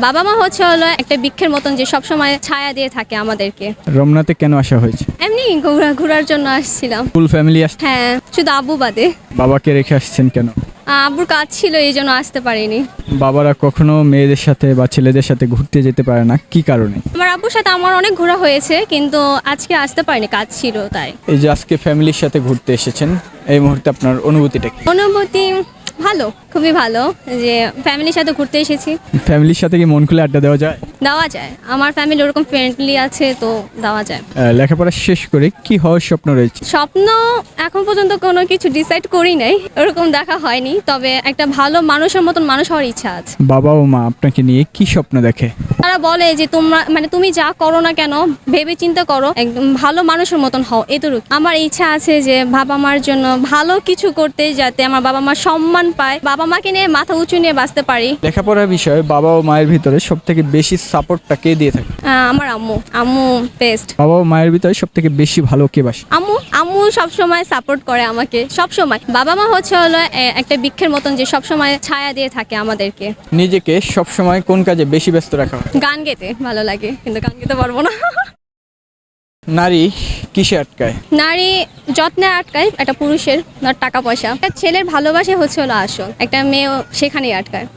বাবা মা হচ্ছে হলো একটা বৃক্ষের মতন যে সবসময় ছায়া দিয়ে থাকে আমাদেরকে। রমনাতে কেন আসা হয়েছে? এমনি ঘোরা ঘোরার জন্য আসছিলাম। ফুল ফ্যামিলি আস হ্যাঁ শুধু আব্বু বাদে। বাবাকে রেখে আসছেন কেন? আহ, আব্বুর কাজ ছিল এই জন্য আসতে পারিনি। বাবারা কখনো মেয়েদের সাথে বা ছেলেদের সাথে ঘুরতে যেতে পারে না কি কারণে? আমার আব্বুর সাথে আমার অনেক ঘোরা হয়েছে কিন্তু আজকে আসতে পারিনি কাজ ছিল তাই। এই যে আজকে ফ্যামিলির সাথে ঘুরতে এসেছেন এই মুহূর্তে আপনার অনুভূতিটা কি? অনুভূতি ভালো, খুবই ভালো যে ফ্যামিলির সাথে ঘুরতে এসেছি। ফ্যামিলির সাথে কি মন খুলে আড্ডা দেওয়া যায়? দেওয়া যায়। আমার ফ্যামিলি ওরকম ফ্রেন্ডলি আছে তো দেওয়া যায়। লেখাপড়া শেষ করে কি হওয়ার স্বপ্ন রয়েছে? স্বপ্ন এখন পর্যন্ত কোনো কিছু ডিসাইড করি নাই ওরকম দেখা হয়নি। তবে একটা ভালো মানুষের মতন মানুষ হওয়ার ইচ্ছা আছে। বাবা ও মা আপনাকে নিয়ে কি স্বপ্ন দেখে? তারা বলে যে তোমরা মানে তুমি যা করো না কেন ভেবে চিন্তা করো একদম ভালো মানুষের মতন হও এতটুকু। আমার ইচ্ছা আছে যে বাবা মার জন্য ভালো কিছু করতে যাতে আমার বাবা মা সম্মান পায়। বাবা মাকে নিয়ে মাথা উঁচু নিয়ে বাঁচতে পারি। লেখাপড়ার বিষয়ে বাবা ও মায়ের ভিতরে সব থেকে বেশি সাপোর্টটা কে দিয়ে থাকে? আমার আম্মু। আম্মু বেস্ট বাবা ও মায়ের ভিতরে সব থেকে বেশি ভালো কে বাসে? আম্মু আম্মু সব সময় সাপোর্ট করে আমাকে সব সময় বাবা মা হচ্ছে হলো এ- একটা বৃক্ষের মতন যে সব সময় ছায়া দিয়ে থাকে আমাদেরকে। নিজেকে সব সময় কোন কাজে বেশি ব্যস্ত রাখা হয়? গান গেতে ভালো লাগে কিন্তু গান গেতে পারব না। নারী কিসে আটকায়? নারী যত্নে আটকায় একটা পুরুষের ধর টাকা পয়সা। একটা ছেলের ভালোবাসা হচ্ছে হলো আসল। একটা মেয়ে সেখানেই আটকায়।